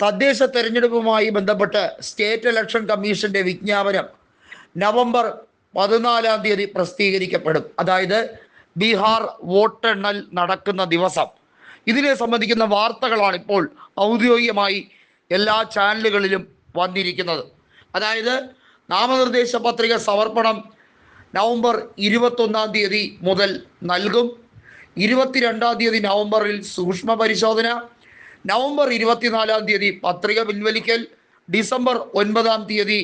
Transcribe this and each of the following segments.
തദ്ദേശ തെരഞ്ഞെടുപ്പുമായി ബന്ധപ്പെട്ട് സ്റ്റേറ്റ് ഇലക്ഷൻ കമ്മീഷന്റെ വിജ്ഞാപനം നവംബർ പതിനാലാം തീയതി പ്രസിദ്ധീകരിക്കപ്പെടും. അതായത് ബീഹാർ വോട്ടെണ്ണൽ നടക്കുന്ന ദിവസം. ഇതിനെ സംബന്ധിക്കുന്ന വാർത്തകളാണ് ഇപ്പോൾ ഔദ്യോഗികമായി എല്ലാ ചാനലുകളിലും വന്നിരിക്കുന്നത്. അതായത് നാമനിർദ്ദേശ പത്രിക സമർപ്പണം നവംബർ ഇരുപത്തൊന്നാം തീയതി മുതൽ നൽകും. ഇരുപത്തിരണ്ടാം തീയതി നവംബറിൽ സൂക്ഷ്മ പരിശോധന നവംബർ ഇരുപത്തിനാലാം തീയതി പത്രിക പിൻവലിക്കൽ ഡിസംബർ ഒൻപതാം തീയതി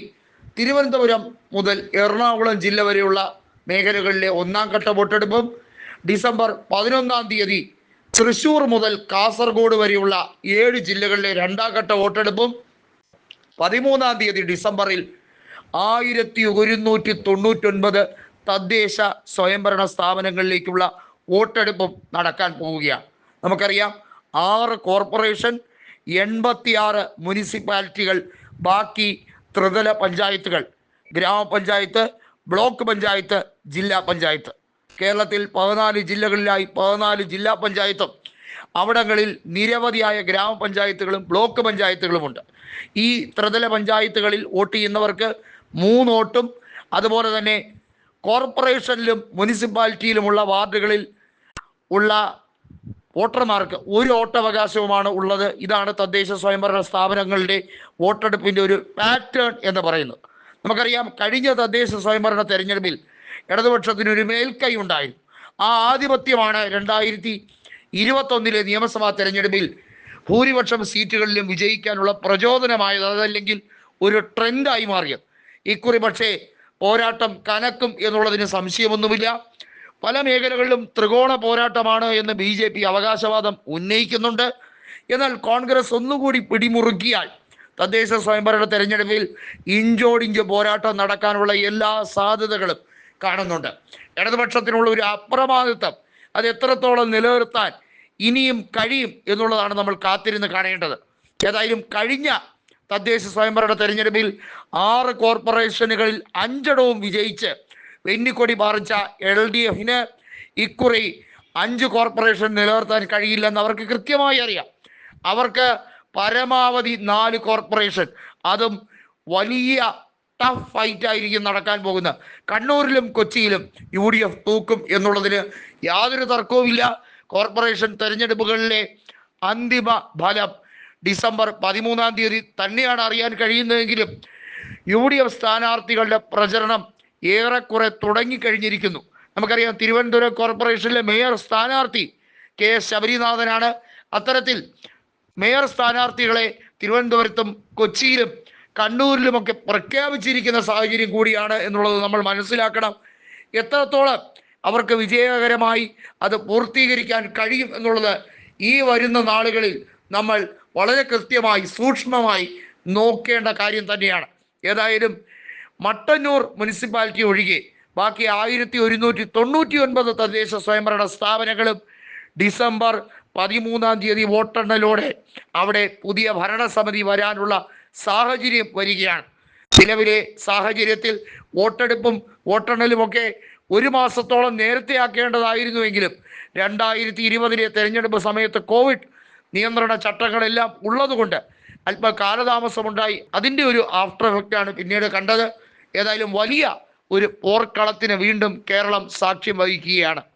തിരുവനന്തപുരം മുതൽ എറണാകുളം ജില്ല വരെയുള്ള മേഖലകളിലെ ഒന്നാം ഘട്ട വോട്ടെടുപ്പും ഡിസംബർ പതിനൊന്നാം തീയതി തൃശൂർ മുതൽ കാസർഗോഡ് വരെയുള്ള ഏഴ് ജില്ലകളിലെ രണ്ടാം ഘട്ട വോട്ടെടുപ്പും പതിമൂന്നാം തീയതി ഡിസംബറിൽ ആയിരത്തി ഒരുന്നൂറ്റി തൊണ്ണൂറ്റൊൻപത് തദ്ദേശ സ്വയംഭരണ സ്ഥാപനങ്ങളിലേക്കുള്ള വോട്ടെടുപ്പും നടക്കാൻ പോവുകയാണ്. നമുക്കറിയാം ആറ് കോർപ്പറേഷൻ എൺപത്തിയാറ് മുനിസിപ്പാലിറ്റികൾ ബാക്കി ത്രിതല പഞ്ചായത്തുകൾ. ഗ്രാമപഞ്ചായത്ത് ബ്ലോക്ക് പഞ്ചായത്ത് ജില്ലാ പഞ്ചായത്ത്. കേരളത്തിൽ പതിനാല് ജില്ലകളിലായി പതിനാല് ജില്ലാ പഞ്ചായത്തും. അവിടങ്ങളിൽ നിരവധിയായ ഗ്രാമപഞ്ചായത്തുകളും ബ്ലോക്ക് പഞ്ചായത്തുകളുമുണ്ട്. ഈ ത്രിതല പഞ്ചായത്തുകളിൽ വോട്ട് ചെയ്യുന്നവർക്ക് മൂന്ന് വോട്ടും അതുപോലെ തന്നെ കോർപ്പറേഷനിലും മുനിസിപ്പാലിറ്റിയിലുമുള്ള വാർഡുകളിൽ ഉള്ള വോട്ടർമാർക്ക് ഒരു വോട്ടവകാശവുമാണ് ഉള്ളത്. ഇതാണ് തദ്ദേശ സ്വയംഭരണ സ്ഥാപനങ്ങളുടെ വോട്ടെടുപ്പിന്റെ ഒരു പാറ്റേൺ എന്ന് പറയുന്നത്. നമുക്കറിയാം കഴിഞ്ഞ തദ്ദേശ സ്വയംഭരണ തെരഞ്ഞെടുപ്പിൽ ഇടതുപക്ഷത്തിന് ഒരു മേൽക്കൈ ഉണ്ടായിരുന്നു. ആ ആധിപത്യമാണ് രണ്ടായിരത്തി ഇരുപത്തൊന്നിലെ നിയമസഭാ തെരഞ്ഞെടുപ്പിൽ ഭൂരിപക്ഷം സീറ്റുകളിലും വിജയിക്കാനുള്ള പ്രചോദനമായത്. അതല്ലെങ്കിൽ ഒരു ട്രെൻഡായി മാറിയത്. ഇക്കുറി പക്ഷേ പോരാട്ടം കനക്കും എന്നുള്ളതിന് സംശയമൊന്നുമില്ല. പല മേഖലകളിലും ത്രികോണ പോരാട്ടമാണ് എന്ന് ബി ജെ പി അവകാശവാദം ഉന്നയിക്കുന്നുണ്ട്. എന്നാൽ കോൺഗ്രസ് ഒന്നുകൂടി പിടിമുറുക്കിയാൽ തദ്ദേശ സ്വയംഭരണ തെരഞ്ഞെടുപ്പിൽ ഇഞ്ചോടിഞ്ച് പോരാട്ടം നടക്കാനുള്ള എല്ലാ സാധ്യതകളും കാണുന്നുണ്ട്. ഇടതുപക്ഷത്തിനുള്ള ഒരു അപ്രമാദിത്വം അത് എത്രത്തോളം നിലനിർത്താൻ ഇനിയും കഴിയും എന്നുള്ളതാണ് നമ്മൾ കാത്തിരുന്ന് കാണേണ്ടത്. ഏതായാലും കഴിഞ്ഞ തദ്ദേശ സ്വയംഭരണ തെരഞ്ഞെടുപ്പിൽ ആറ് കോർപ്പറേഷനുകളിൽ അഞ്ചിടവും വിജയിച്ച് വെന്നിക്കൊടി പാറിച്ച എൽ ഡി എഫിന് ഇക്കുറി അഞ്ച് കോർപ്പറേഷൻ നിലനിർത്താൻ കഴിയില്ലെന്ന് അവർക്ക് കൃത്യമായി അറിയാം. അവർക്ക് പരമാവധി നാല് കോർപ്പറേഷൻ അതും വലിയ ടഫ് ഫൈറ്റ് ആയിരിക്കും നടക്കാൻ പോകുന്നത്. കണ്ണൂരിലും കൊച്ചിയിലും യു ഡി എഫ് തൂക്കും എന്നുള്ളതിന് യാതൊരു തർക്കവുമില്ല. കോർപ്പറേഷൻ തെരഞ്ഞെടുപ്പുകളിലെ അന്തിമ ഫലം ഡിസംബർ പതിമൂന്നാം തീയതി തന്നെയാണ് അറിയാൻ കഴിയുന്നതെങ്കിലും യു ഡി എഫ് സ്ഥാനാർത്ഥികളുടെ പ്രചരണം ഏറെക്കുറെ തുടങ്ങിക്കഴിഞ്ഞിരിക്കുന്നു. നമുക്കറിയാം തിരുവനന്തപുരം കോർപ്പറേഷനിലെ മേയർ സ്ഥാനാർത്ഥി കെ എസ് ശബരിനാഥനാണ്. അത്തരത്തിൽ മേയർ സ്ഥാനാർത്ഥികളെ തിരുവനന്തപുരത്തും കൊച്ചിയിലും കണ്ണൂരിലുമൊക്കെ പ്രഖ്യാപിച്ചിരിക്കുന്ന സാഹചര്യം കൂടിയാണ് എന്നുള്ളത് നമ്മൾ മനസ്സിലാക്കണം. എത്രത്തോളം അവർക്ക് വിജയകരമായി അത് പൂർത്തീകരിക്കാൻ കഴിയും എന്നുള്ളത് ഈ വരുന്ന നാളുകളിൽ നമ്മൾ വളരെ കൃത്യമായി സൂക്ഷ്മമായി നോക്കേണ്ട കാര്യം തന്നെയാണ്. ഏതായാലും മട്ടന്നൂർ മുനിസിപ്പാലിറ്റി ഒഴികെ ബാക്കി ആയിരത്തി ഒരുന്നൂറ്റി തൊണ്ണൂറ്റി ഒൻപത് തദ്ദേശ സ്വയംഭരണ സ്ഥാപനങ്ങളും ഡിസംബർ പതിമൂന്നാം തീയതി വോട്ടെണ്ണലോടെ അവിടെ പുതിയ ഭരണസമിതി വരാനുള്ള സാഹചര്യം വരികയാണ്. നിലവിലെ സാഹചര്യത്തിൽ വോട്ടെടുപ്പും വോട്ടെണ്ണലുമൊക്കെ ഒരു മാസത്തോളം നേരത്തെ ആക്കേണ്ടതായിരുന്നുവെങ്കിലും രണ്ടായിരത്തി ഇരുപതിലെ തെരഞ്ഞെടുപ്പ് സമയത്ത് കോവിഡ് നിയന്ത്രണ ചട്ടങ്ങളെല്ലാം ഉള്ളതുകൊണ്ട് അല്പ കാലതാമസമുണ്ടായി അതിന്റെ ഒരു ആഫ്റ്റർ എഫക്റ്റാണ് പിന്നീട് കണ്ടത്. ഏതായാലും വലിയ ഒരു പോർക്കളത്തിന് വീണ്ടും കേരളം സാക്ഷ്യം വഹിക്കുകയാണ്.